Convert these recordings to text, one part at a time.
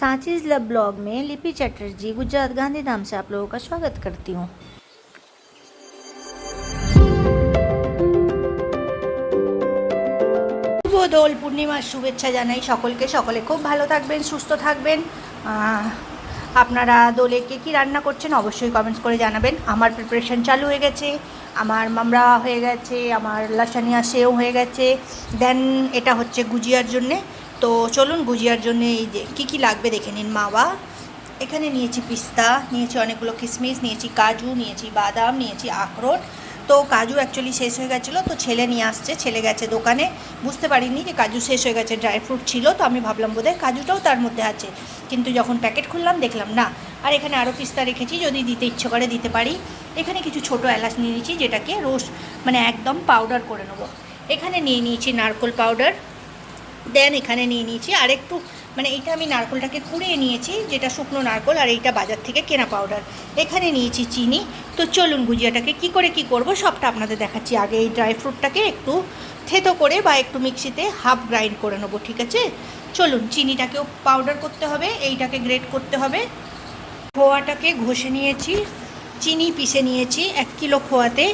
Sanchi's love blog में लिपि चटर्जी गुजरात गांधीधाम से आप लोगों का स्वागत करती हूँ শুভ দোল পূর্ণিমার শুভেচ্ছা জানাই সকলকে সকলে খুব ভালো থাকবেন সুস্থ থাকবেন আহ, আপনারা দোলে কে কী রান্না করছেন অবশ্যই কমেন্টস করে জানাবেন আমার প্রিপারেশন চালু হয়ে গেছে আমার মামরা হয়ে গেছে আমার লাসানিয়া সেও হয়ে গেছে দেন এটা হচ্ছে গুজিয়ার জন্যে তো চলুন গুজিয়ার জন্যে এই যে কী কী লাগবে দেখে নিন মাওয়া। এখানে নিয়েছি পিস্তা, নিয়েছি অনেকগুলো কিশমিশ নিয়েছি কাজু, নিয়েছি বাদাম, নিয়েছি আখরোট। তো কাজু অ্যাকচুয়ালি শেষ হয়ে গেছিল, তো ছেলে নিয়ে আসছে, ছেলে গেছে দোকানে। বুঝতে পারিনি যে কাজু শেষ হয়ে গেছে ড্রাই ফ্রুট ছিল, তো আমি ভাবলাম বোধহয় কাজুটাও তার মধ্যে আছে। কিন্তু যখন প্যাকেট খুললাম, দেখলাম না। আর এখানে আরও পিস্তা রেখেছি, যদি দিতে ইচ্ছে করে দিতে পারি। এখানে কিছু ছোট এলাচ নিয়ে নিয়েছি, যেটাকে রোস্ট মানে একদম পাউডার করে নেব। এখানে নিয়ে নিয়েছি নারকোল পাউডার দেন এখানে নিয়ে নিয়েছি। আর একটু মানে এইটা আমি নারকোলটাকে কুড়িয়ে নিয়েছি, যেটা শুকনো নারকোল আর এইটা বাজার থেকে কেনা পাউডার। এখানে নিয়েছি চিনি। তো চলুন গুজিয়াটাকে কি করে কি করব, সবটা আপনাদের দেখাচ্ছি। আগে এই ড্রাই ফ্রুটটাকে একটু থেতো করে বা একটু মিক্সিতে হাফ গ্রাইন্ড করে নেব, ঠিক আছে? চলুন, চিনিটাকেও পাউডার করতে হবে, এইটাকে গ্রেট করতে হবে। খোয়াটাকে ঘষে নিয়েছি, চিনি পিষে নিয়েছি, এক কিলো খোয়াতে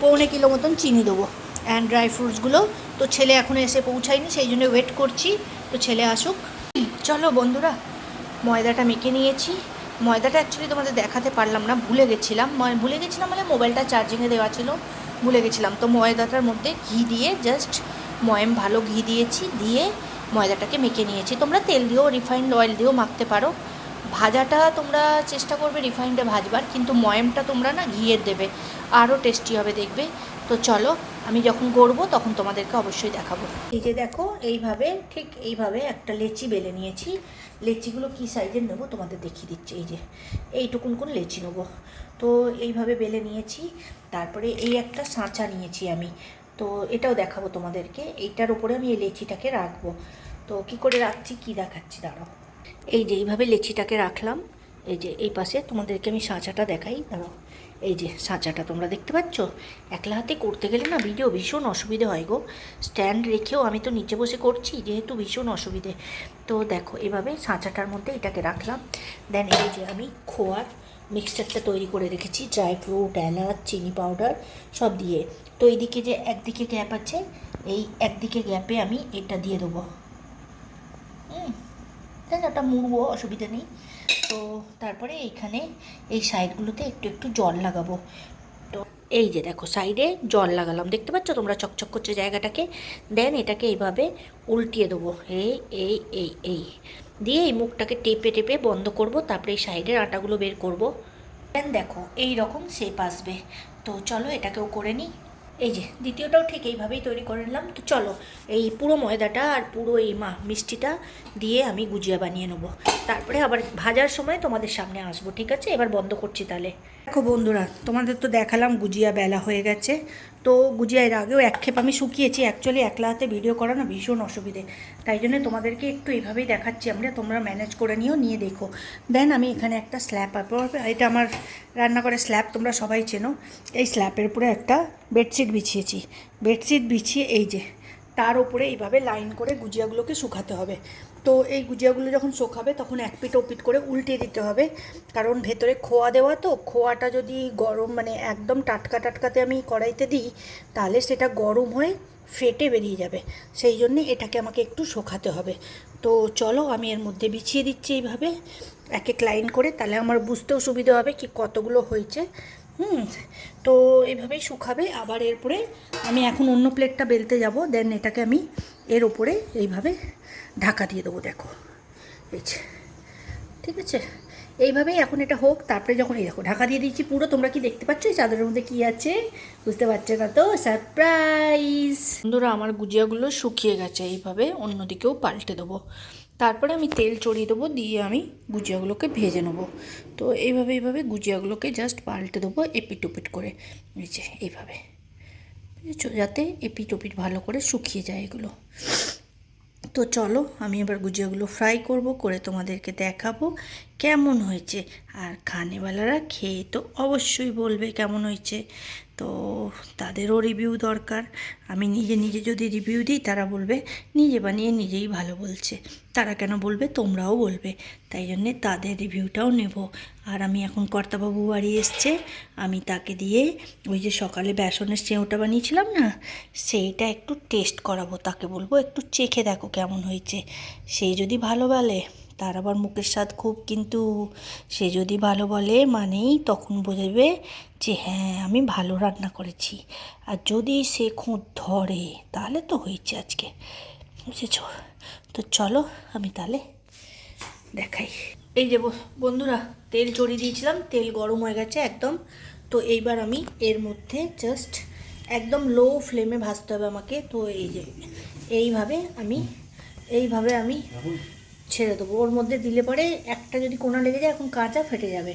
পৌনে কিলো মতন চিনি দেবো। অ্যান্ড ড্রাই ফ্রুটসগুলো তো ছেলে এখনও এসে পৌঁছায়নি, সেই জন্য ওয়েট করছি। তো ছেলে আসুক। চলো বন্ধুরা, ময়দাটা মেখে নিয়েছি। ময়দাটা অ্যাকচুয়ালি তোমাদের দেখাতে পারলাম না, ভুলে গেছিলাম। ভুলে গেছিলাম মানে মোবাইলটা চার্জিংয়ে দেওয়া ছিল। ভুলে গেছিলাম। তো ময়দাটার মধ্যে ঘি দিয়ে জাস্ট ময়ম ভালো ঘি দিয়েছি, দিয়ে ময়দাটাকে মেখে নিয়েছি। তোমরা তেল দিয়েও রিফাইন্ড অয়েল দিয়েও মাখতে পারো। ভাজাটা তোমরা চেষ্টা করবে রিফাইন্ডে ভাজবার, কিন্তু ময়মটা তোমরা না ঘিয়ের দেবে। আরও টেস্টি হবে দেখবে। তো চলো আমি যখন গড়বো তখন তোমাদেরকে অবশ্যই দেখাবো। এই যে দেখো, এইভাবে, ঠিক এইভাবে একটা লেচি বেলে নিয়েছি। লেচিগুলো কী সাইজের নেব তোমাদের দেখিয়ে দিচ্ছি। এই যে, এইটুকুন কোন লেচি নেব। তো এইভাবে বেলে নিয়েছি। তারপরে এই একটা সাঁচা নিয়েছি আমি। তো এটাও দেখাবো তোমাদেরকে। এইটার উপরে আমি এই লেচিটাকে রাখব। তো কি করে রাখছি, কি দেখাচ্ছি, দাঁড়াও। এই যে এইভাবে লেচিটাকে রাখলাম। এই যে এই পাশে তোমাদেরকে আমি সাঁচাটা দেখাই। দাঁড়াও। এই যে সাঁচাটা তোমরা দেখতে পাচ্ছ? একলা হাতে করতে গেলে না ভিডিও ভীষণ অসুবিধে হয় গো। স্ট্যান্ড রেখেও আমি তো নিচে বসে করছি, যেহেতু ভীষণ অসুবিধে। তো দেখো, এভাবে সাঁচাটার মধ্যে এটাকে রাখলাম। দেন এই যে আমি খোয়ার মিক্সচারটা তৈরি করে রেখেছি ড্রাই ফ্রুট এলাচ, চিনি পাউডার সব দিয়ে। তো এইদিকে যে একদিকে গ্যাপ আছে, এই একদিকে গ্যাপে আমি এটা দিয়ে দেবো। হুম তাই না ওটা মুড়বো, অসুবিধা নেই। তো তারপরে এইখানে এই সাইডগুলোতে একটু একটু জল লাগাবো। তো এই যে দেখো সাইডে জল লাগালাম। দেখতে পাচ্ছ তোমরা চকচক করছে জায়গাটাকে? দেন এটাকে এইভাবে উল্টিয়ে দেবো। এই এই এই এই। দিয়ে এই মুখটাকে টেপে টেপে বন্ধ করব। তারপরে এই সাইডের আটাগুলো বের করব। দেন দেখো এই রকম শেপ আসবে। তো চলো এটাকেও করে নিই। এই যে, দ্বিতীয়টাও ঠিক এইভাবেই তৈরি করে নিলাম। তো চলো, এই পুরো ময়দাটা আর পুরো এই মা, মিষ্টিটা দিয়ে আমি গুজিয়া বানিয়ে নেব। তারপরে আবার ভাজার সময় তোমাদের সামনে আসব, ঠিক আছে? এবার বন্ধ করছি তাহলে। দেখো বন্ধুরা, তোমাদের তো দেখালাম গুজিয়া বেলা হয়ে গেছে। তো গুজিয়া এর আগেও এক ক্ষেপ আমি শুকিয়েছি। অ্যাকচুয়ালি একলা হাতে ভিডিও করা না ভীষণ অসুবিধে। তাই জন্য তোমাদেরকে একটু এইভাবেই দেখাচ্ছি। আমরা তোমরা ম্যানেজ করে নিও, নিয়ে দেখো। দেন আমি এখানে একটা স্ল্যাব এটা আমার রান্নাঘরের স্ল্যাব তোমরা সবাই চেনো। এই স্ল্যাবের উপরে একটা বেডশিট বিছিয়েছি। বেডশিট বিছিয়ে এই যে, তার উপরে এইভাবে লাইন করে গুজিয়াগুলোকে শুকাতে হবে। তো এই গুজিয়াগুলো যখন শুকাবে তখন এক পিঠ ওপিট করে উল্টে দিতে হবে। কারণ ভেতরে খোয়া দেওয়া তো, খোয়াটা যদি গরম মানে একদম টাটকা টাটকাতে আমি কড়াইতে দিই, তাহলে সেটা গরম হয়ে ফেটে বেরিয়ে যাবে। সেই জন্যে এটাকে আমাকে একটু শোকাতে হবে। তো চলো, আমি এর মধ্যে বিছিয়ে দিচ্ছি এইভাবে। এক এক লাইন করে, তাহলে আমার বুঝতেও সুবিধা হবে কি কতগুলো হয়েছে। হুম, তো এইভাবেই শুকাবে। আবার এরপরে আমি এখন অন্য প্লেটটা বেলতে যাব। দেন এটাকে আমি এর ওপরে এইভাবে ঢাকা দিয়ে দেবো, দেখো। এই ঠিক আছে? এইভাবেই এখন এটা হোক, তারপরে যখন এই দেখো, ঢাকা দিয়ে দিয়েছি পুরো, তোমরা কি দেখতে পাচ্ছ? এই চাদরের মধ্যে কী আছে? বুঝতে পারছ না তো? সারপ্রাইজ বন্ধুরা, আমার গুজিয়াগুলো শুকিয়ে গেছে, এইভাবে অন্যদিকেও পাল্টে দেবো। তারপরে আমি তেল চড়িয়ে দেবো, দিয়ে আমি গুজিয়াগুলোকে ভেজে নেব। তো এইভাবে এইভাবে গুজিয়াগুলোকে জাস্ট পাল্টে দেবো এপিট ওপিট করে। এইভাবে, বুঝেছ? যাতে এপিট ওপিট ভালো করে শুকিয়ে যায় এগুলো। তো চলো আমি এবার গুজিয়াগুলো ফ্রাই করব করে তোমাদেরকে দেখাবো কেমন হয়েছে? আর খানেওয়ালারা খেয়ে তো অবশ্যই বলবে কেমন হয়েছে। তো তাদেরও রিভিউ দরকার। আমি নিজে নিজে যদি রিভিউ দিই, তারা বলবে, নিজে বানিয়ে নিজেই ভালো বলছে। তারা কেন বলবে? তোমরাও বলবে। তাই জন্যে তাদের রিভিউটাও নেব। আর আমি এখন কর্তাবাবু বাড়ি এসছে। আমি তাকে দিয়ে ওই যে সকালে বেসনের সেওটা বানিয়েছিলাম না, সেইটা একটু টেস্ট করাবো। তাকে বলব, একটু চেখে দেখো কেমন হয়েছে। সে যদি ভালো বলে তার আবার মুখের স্বাদ খুব, কিন্তু সে যদি ভালো বলে মানেই তখন বোঝাবে যে হ্যাঁ আমি ভালো রান্না করেছি। আর যদি সে খুঁত ধরে, তাহলে তো হয়েছে আজকে। বুঝেছ? তো চলো আমি তাহলে দেখাই। এই যে বন্ধুরা, তেল চড়িয়ে দিয়েছিলাম, তেল গরম হয়ে গেছে একদম। তো এইবার আমি এর মধ্যে জাস্ট একদম লো ফ্লেমে ভাজতে হবে আমাকে। তো এই যে, এইভাবে আমি এইভাবে আমি ছেড়ে দেবো। ওর মধ্যে দিলে পরে একটা যদি কোনা লেগে যায়, এখন কাঁচা ফেটে যাবে।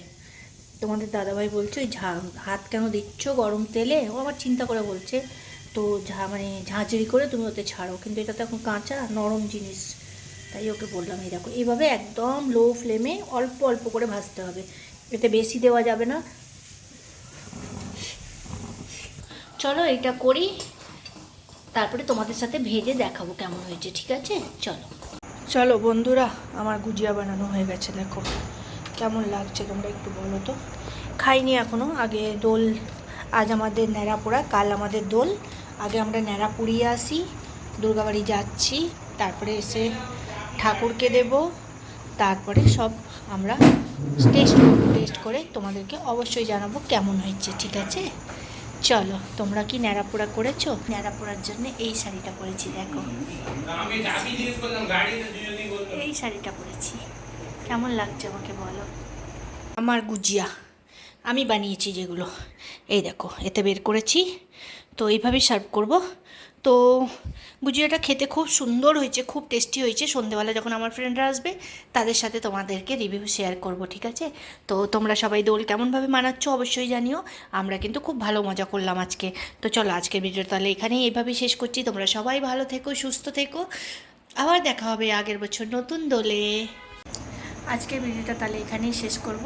তোমাদের দাদাভাই বলছে, ওই ঝা, হাত কেন দিচ্ছ গরম তেলে? ও আবার চিন্তা করে বলছে, তো ঝা মানে ঝাঁঝরি করে তুমি ওতে ছাড়ো। কিন্তু এটা তো এখন কাঁচা, নরম জিনিস। তাই ওকে বললাম, এই দেখো, এইভাবে একদম লো ফ্লেমে অল্প অল্প করে ভাজতে হবে। এতে বেশি দেওয়া যাবে না। চলো এটা করি। তারপরে তোমাদের সাথে ভেজে দেখাবো কেমন হয়েছে, ঠিক আছে? চলো। চলো বন্ধুরা, আমার গুজিয়া বানানো হয়ে গেছে, দেখো। কেমন লাগছে তোমরা একটু বলো তো? খাইনি এখনও আগে দোল, আজ আমাদের ন্যাড়া পোড়া কাল আমাদের দোল। আগে আমরা ন্যাড়া পুড়িয়ে আসি, দুর্গাবাড়ি যাচ্ছি, তারপরে এসে ঠাকুরকে দেব, তারপরে সব আমরা টেস্ট টেস্ট করে তোমাদেরকে অবশ্যই জানাব কেমন হয়েছে, ঠিক আছে? চলো, তোমরা কি ন্যাড়াপোড়া করেছ? ন্যাড়াপোড়ার জন্য এই শাড়িটা পরেছি, দেখো। এই শাড়িটা পরেছি। কেমন লাগছে আমাকে বলো? আমার গুজিয়া। আমি বানিয়েছি যেগুলো। এই দেখো, এতে বের করেছি। তো এইভাবেই সার্ভ করব। তো গুজিয়াটা খেতে খুব সুন্দর হয়েছে, খুব টেস্টি হয়েছে। সন্ধেবেলা যখন আমার ফ্রেন্ডরা আসবে, তাদের সাথে তোমাদেরকে রিভিউ শেয়ার করব, ঠিক আছে? তো তোমরা সবাই দোল কেমনভাবে মানাচ্ছ অবশ্যই জানিও। আমরা কিন্তু খুব ভালো মজা করলাম আজকে। তো চলো আজকের ভিডিওটা তাহলে এখানেই এইভাবেই শেষ করছি। তোমরা সবাই ভালো থেকো, সুস্থ থেকো। আবার দেখা হবে আগের বছর নতুন দোলে। আজকের ভিডিওটা তাহলে এখানেই শেষ করব।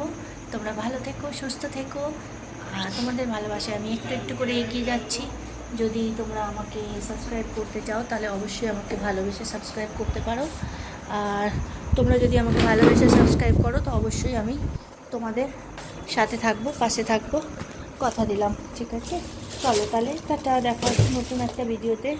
তোমরা ভালো থেকো, সুস্থ থেকো। তোমাদের ভালোবাসে আমি একটু একটু করে এগিয়ে যাচ্ছি। যদি তোমরা আমাকে সাবস্ক্রাইব করতে চাও, তাহলে অবশ্যই আমাকে ভালোবেসে সাবস্ক্রাইব করতে পারো। আর তোমরা যদি আমাকে ভালোবেসে সাবস্ক্রাইব করো, তো অবশ্যই আমি তোমাদের সাথে থাকব, পাশে থাকব, কথা দিলাম, ঠিক আছে? চলো তাহলে, টাটা, দেখা নতুন একটা ভিডিওতে